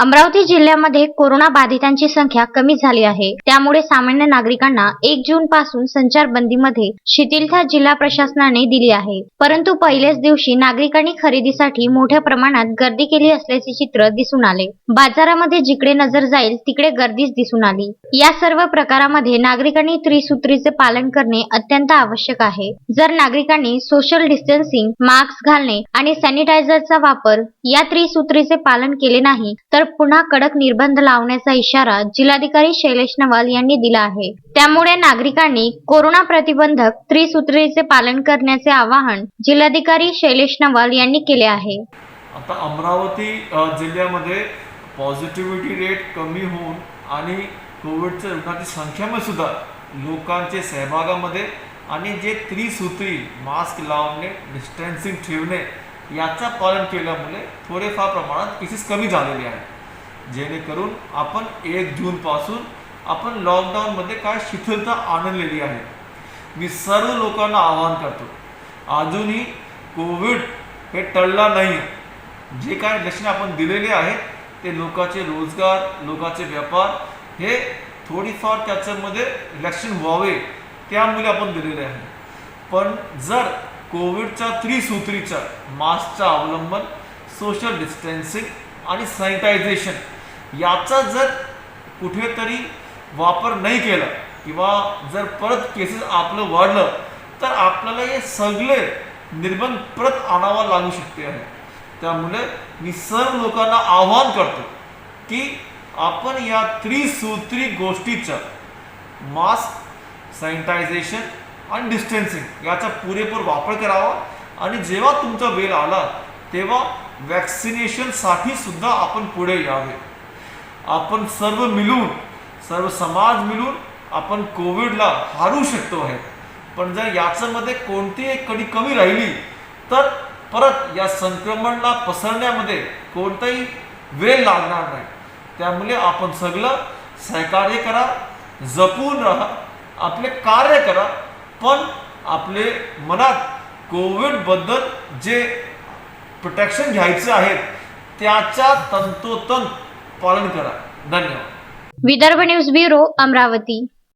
अमरावती जिल्ह्यामध्ये कोरोना बाधितांची संख्या कमी झाली आहे. त्यामुळे सामान्य नागरिकांना एक जून पासून संचारबंदीमध्ये शिथिलता जिल्हा प्रशासनाने दिली आहे. परंतु पहिल्याच दिवशी नागरिकांनी खरेदीसाठी मोठ्या प्रमाणात गर्दी केली असल्याचे चित्र दिसून आले. बाजारामध्ये जिकडे नजर जाईल तिकडे गर्दीच दिसून आली. या सर्व प्रकारामध्ये नागरिकांनी त्रिसूत्रीचे पालन करणे अत्यंत आवश्यक आहे. जर नागरिकांनी सोशल डिस्टन्सिंग मास्क घालणे आणि सॅनिटायझरचा वापर या त्रिसूत्रीचे पालन केले नाही तर पुन्हा कडक निर्बंध लावण्याचा इशारा जिल्हाधिकारी शैलेश नवाल यांनी दिला आहे. त्यामुळे नागरिकांनी कोरोना प्रतिबंधक त्रिसूत्रीचे पालन करण्याचे आवाहन जिल्हाधिकारी शैलेश नवाल यांनी केले आहे. आता अमरावती जिल्ह्यामध्ये पॉझिटिव्हिटी रेट कमी होऊन आणि कोविडच्या रुग्णांची संख्यामध्ये सुद्धा लोकांचे सहभागामध्ये आणि जे त्रिसूत्री मास्क लावणे डिस्टन्सिंग ठेवणे याचं पालन केल्यामुळे थोडेफार प्रमाणात केसेस कमी झालेले आहेत. जेणेकरून आपण एक जूनपासून आपण लॉकडाऊनमध्ये काय शिथिलता आणलेली आहे. मी सर्व लोकांना आवाहन करतो अजूनही कोविड हे टळला नाही. जे काय लक्षणे आपण दिलेले आहेत ते लोकांचे रोजगार लोकांचे व्यापार हे थोडीफार त्याच्यामध्ये लक्षण व्हावे त्यामुळे आपण दिलेले आहे. पण जर कोविडच्या त्रिसूत्रीच्या मास्कचा अवलंबन सोशल डिस्टन्सिंग आणि सॅनिटायझेशन याचा जर कुठेतरी वापर नाही केला किंवा जर परत केसेस आपलं वाढलं तर आपल्याला हे सगळे निर्बंध परत आणावा लागू शकते आहे. त्यामुळे मी सर्व लोकांना आव्हान करतो की आपण या त्रिसूत्री गोष्टीचं मास्क सॅनिटायझेशन आणि डिस्टन्सिंग याचा पुरेपूर वापर करावा आणि जेव्हा तुमचा वेळ आला तेव्हा वॅक्सिनेशनसाठी सुद्धा आपण पुढे यावे. आपण सर्व मिळून सर्व समाज मिळून आपण कोविडला हारू शकतो आहे. पण जर याच्यामध्ये कोणतीही एक कडी कमी राहिली तर परत या संक्रमणला पसरण्यामध्ये कोणताही वेळ लागणार नाही. त्यामुळे आपण सगळं सहकार्य करा जपून राहा आपले कार्य करा पण आपले मनात कोविडबद्दल जे प्रोटेक्शन घ्यायचं आहे त्याच्या तंतोतंत पालन करा धन्यवाद विदर्भ न्यूज ब्युरो अमरावती.